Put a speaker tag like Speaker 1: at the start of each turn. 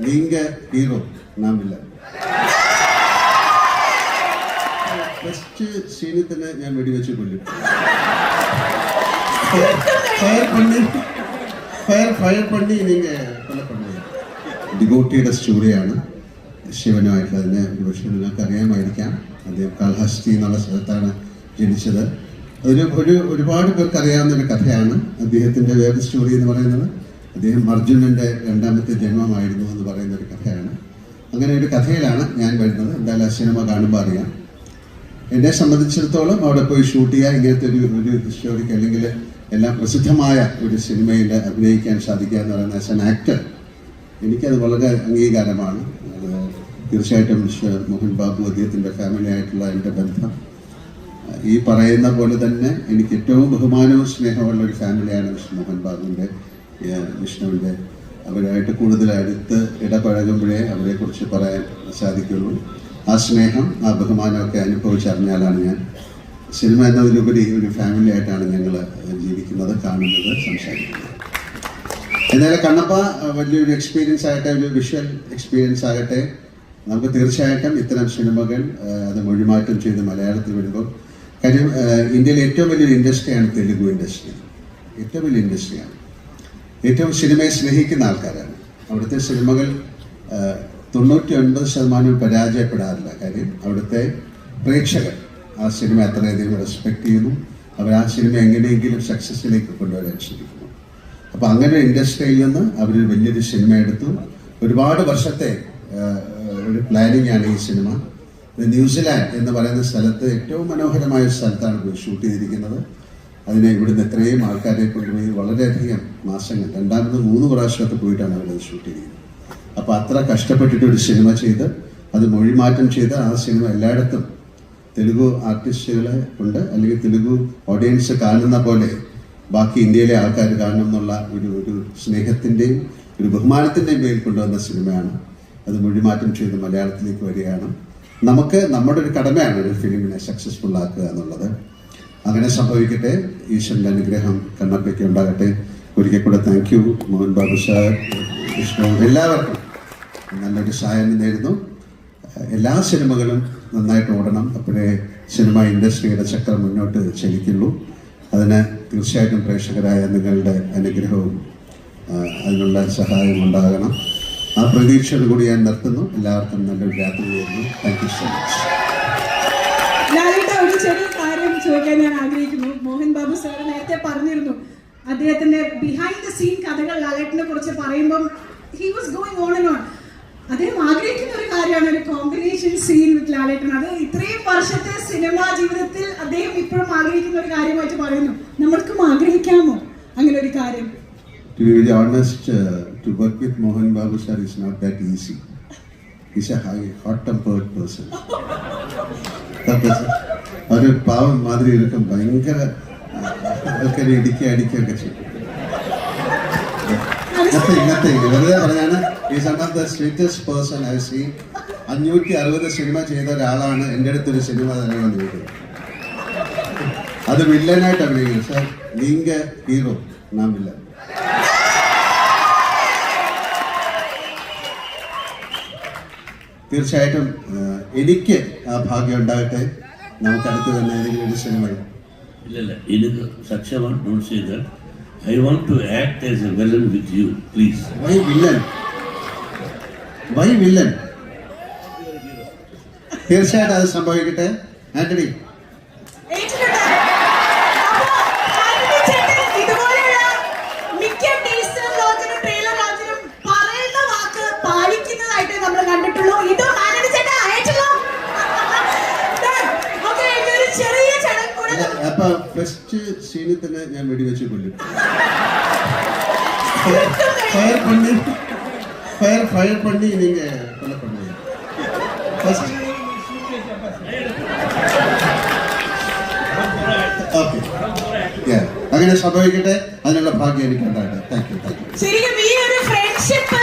Speaker 1: நீங்க ஹீரோ நான் இல்லை ഫസ്റ്റ് സീനിൽ തന്നെ ഞാൻ വെടിവെച്ച് കൊല്ലും ഫയർ പണി ഫയർ ഫയർ പണി നീങ്ക കൊല പണി ഡിഗോട്ടിയുടെ സ്റ്റോറിയാണ് ശിവനുമായിട്ടുള്ള അതിനെ ഒരുപക്ഷെ നിങ്ങൾക്ക് അറിയാമായിരിക്കാം അദ്ദേഹം കാൽഹസ്തി എന്നുള്ള സ്ഥലത്താണ് ജനിച്ചത് അതൊരു ഒരു ഒരുപാട് പേർക്ക് അറിയാവുന്ന ഒരു കഥയാണ് അദ്ദേഹത്തിൻ്റെ വേറെ സ്റ്റോറി എന്ന് പറയുന്നത് അദ്ദേഹം അർജുനന്റെ രണ്ടാമത്തെ ജന്മമായിരുന്നു എന്ന് പറയുന്ന ഒരു കഥയാണ്. അങ്ങനെ ഒരു കഥയിലാണ് ഞാൻ വരുന്നത്. എന്തായാലും ആ സിനിമ കാണുമ്പോൾ അറിയാം. എന്നെ സംബന്ധിച്ചിടത്തോളം അവിടെ പോയി ഷൂട്ട് ചെയ്യുക ഇങ്ങനത്തെ ഒരു ഒരു ഹിസ്റ്റോറിക്ക് അല്ലെങ്കിൽ എല്ലാം പ്രസിദ്ധമായ ഒരു സിനിമയിൽ അഭിനയിക്കാൻ സാധിക്കുക എന്ന് പറയുന്ന ആസ് എൻ ആക്ടർ എനിക്കത് വളരെ അംഗീകാരമാണ്. അത് തീർച്ചയായിട്ടും മിസ്റ്റർ മോഹൻ ബാബു അദ്ദേഹത്തിന്റെ ഫാമിലി ആയിട്ടുള്ള എന്റെ ബന്ധം. ഈ പറയുന്ന പോലെ തന്നെ എനിക്ക് ഏറ്റവും ബഹുമാനവും സ്നേഹമുള്ള ഒരു ഫാമിലിയാണ് മിസ്റ്റർ മോഹൻ ബാബുവിന്റെ വിഷ്ണുവിന്റെ അവരായിട്ട് കൂടുതൽ അടുത്ത് ഇടപഴകുമ്പോഴേ അവരെക്കുറിച്ച് പറയാൻ സാധിക്കുള്ളൂ. ആ സ്നേഹം ആ ബഹുമാനമൊക്കെ അനുഭവിച്ചറിഞ്ഞാലാണ് ഞാൻ സിനിമ എന്നതിലുപരി ഒരു ഫാമിലി ആയിട്ടാണ് ഞങ്ങൾ ജീവിക്കുന്നത് കാണുന്നത് സംസാരിക്കുന്നത്. എന്നാലും കണ്ണപ്പ വലിയൊരു എക്സ്പീരിയൻസ് ആകട്ടെ ഒരു വിഷ്വൽ എക്സ്പീരിയൻസ് ആകട്ടെ. നമുക്ക് തീർച്ചയായിട്ടും ഇത്തരം സിനിമകൾ അത് മൊഴിമാറ്റം ചെയ്ത് മലയാളത്തിൽ വരുമ്പോൾ കാര്യം ഇന്ത്യയിലെ ഏറ്റവും വലിയൊരു ഇൻഡസ്ട്രിയാണ് തെലുഗു ഇൻഡസ്ട്രി ഏറ്റവും വലിയ ഇൻഡസ്ട്രിയാണ് ഏറ്റവും സിനിമയെ സ്നേഹിക്കുന്ന ആൾക്കാരാണ്. അവിടുത്തെ സിനിമകൾ തൊണ്ണൂറ്റി ഒൻപത് ശതമാനവും പരാജയപ്പെടാറില്ല. കാര്യം അവിടുത്തെ പ്രേക്ഷകർ ആ സിനിമ അത്രയധികം റെസ്പെക്ട് ചെയ്യുന്നു അവർ ആ സിനിമ എങ്ങനെയെങ്കിലും സക്സസ്സിലേക്ക് കൊണ്ടുവരാൻ ശ്രമിക്കുന്നു. അപ്പോൾ അങ്ങനെ ഇൻഡസ്ട്രിയിൽ നിന്ന് അവർ വലിയൊരു സിനിമ എടുത്തു. ഒരുപാട് വർഷത്തെ ഒരു പ്ലാനിങ് ആണ് ഈ സിനിമ. ന്യൂസിലാൻഡ് എന്ന് പറയുന്ന സ്ഥലത്ത് ഏറ്റവും മനോഹരമായ സ്ഥലത്താണ് ഷൂട്ട് ചെയ്തിരിക്കുന്നത്. അതിനെ ഇവിടുന്ന് എത്രയും ആൾക്കാരെ കൊണ്ടുപോയി വളരെയധികം മാസങ്ങൾ രണ്ടാമത് മൂന്ന് പ്രാവശ്യമൊക്കെ പോയിട്ടാണ് അവരത് ഷൂട്ട് ചെയ്തത്. അപ്പോൾ അത്ര കഷ്ടപ്പെട്ടിട്ട് ഒരു സിനിമ ചെയ്ത് അത് മൊഴിമാറ്റം ചെയ്ത് ആ സിനിമ എല്ലായിടത്തും തെലുഗു ആർട്ടിസ്റ്റുകളെ കൊണ്ട് അല്ലെങ്കിൽ തെലുഗു ഓഡിയൻസ് കാണുന്ന പോലെ ബാക്കി ഇന്ത്യയിലെ ആൾക്കാർ കാണണം എന്നുള്ള ഒരു ഒരു സ്നേഹത്തിന്റെയും ഒരു ബഹുമാനത്തിന്റെയും പേരിൽ കൊണ്ടുവന്ന സിനിമയാണ്. അത് മൊഴിമാറ്റം ചെയ്ത് മലയാളത്തിലേക്ക് വരികയാണ്. നമുക്ക് നമ്മുടെ ഒരു കടമയാണ് ഒരു ഫിലിമിനെ സക്സസ്ഫുൾ ആക്കുക എന്നുള്ളത്. അങ്ങനെ സംഭവിക്കട്ടെ. ഈശ്വരന്റെ അനുഗ്രഹം കണ്ണപ്പയ്ക്ക് ഉണ്ടാകട്ടെ. ഒരിക്കൽ കൂടെ thank you Mohan Babu sir Vishnu എല്ലാവർക്കും നല്ലൊരു സഹായം നേരുന്നു. എല്ലാ സിനിമകളും നന്നായിട്ട് ഓടണം. അപ്പോഴേ സിനിമ ഇൻഡസ്ട്രിയുടെ ചക്രം മുന്നോട്ട് ചലിക്കുള്ളൂ. അതിന് തീർച്ചയായിട്ടും പ്രേക്ഷകരായ നിങ്ങളുടെ അനുഗ്രഹവും അതിനുള്ള സഹായവും ഉണ്ടാകണം. ആ പ്രതീക്ഷയോട് കൂടി ഞാൻ നിർത്തുന്നു. എല്ലാവർക്കും നല്ലൊരു രാത്രി നേരുന്നു. താങ്ക് യു സോ മച്ച്
Speaker 2: ചോദിക്കാൻ ഞാൻ ആഗ്രഹിക്കുന്നു. മോഹൻ ബാബു സാർ നേരത്തെ പറഞ്ഞിരുന്നു. അദ്ദേഹത്തിന്റെ ബിഹൈൻഡ് ദ സീൻ കഥകൾ ലാലേട്ടിനെ കുറിച്ച് പറയുമ്പം he was going on and on അദ്ദേഹം ആഗ്രഹിക്കുന്ന ഒരു കാര്യമാണ് ഒരു കോമ്പിനേഷൻ സീൻ വിത്ത് ലാലേട്ടൻ. അത് ഇത്രയും വർഷത്തെ സിനിമാ ജീവിതത്തിൽ അദ്ദേഹം ഇപ്പോഴും ആഗ്രഹിക്കുന്ന ഒരു കാര്യമായിട്ട് പറയുന്നു. നമ്മൾക്കും ആഗ്രഹിക്കാമോ അങ്ങനെ ഒരു കാര്യം?
Speaker 1: To be very honest, uh, to work with Mohan Babu sir is not that easy. He's a high, hot-tempered person. ഒരു പാവം മാതിരി ഇരിക്കും ഭയങ്കര ആൾക്കാരെ ഇടിക്കുക അടിക്കുകയൊക്കെ ചെയ്യും. ഇങ്ങനത്തെ വെറുതെ പറഞ്ഞാണ് ഈ of the sweetest person I see അഞ്ഞൂറ്റി അറുപത് സിനിമ ചെയ്ത ഒരാളാണ് എന്റെ അടുത്തൊരു സിനിമ തന്നെ വന്നിരിക്കുന്നത്. അത് വില്ലനായിട്ട് അഭിനയിക്കും സർ നീങ്ക ഹീറോ നാം വില്ലൻ തീർച്ചയായിട്ടും എനിക്ക് ആ ഭാഗ്യം ഉണ്ടാകട്ടെ. നമുക്ക് അടുത്ത് തന്നെ ഏതെങ്കിലും
Speaker 3: എഡിഷൻ വഴി ഇല്ലല്ല. എനിക്ക് സക്ഷമാണ് ഡോട്ട് ചെയ്താൽ I want to act as a villain with you please
Speaker 1: why villain why villain തീർച്ചയായിട്ടും അത് സംഭവിക്കട്ടെ. ആന്റണി.
Speaker 2: ഇതും
Speaker 1: അപ്പൊ ഫസ്റ്റ് സീനിൽ തന്നെ ഞാൻ വെടിവെച്ച് കൊല്ലും. ഫയർ പണി ഫയർ ഫയർ പണി നീങ്ക കൊല പണി ഫസ്റ്റ് ഓക്കെ അങ്ങനെ സംഭവിക്കട്ടെ. അതിനുള്ള ഭാഗ്യം എനിക്ക് ഉണ്ടാകട്ടെ താങ്ക് യു താങ്ക് യു
Speaker 2: ശരിക്കും ഈ ഒരു ഫ്രണ്ട്ഷിപ്പ്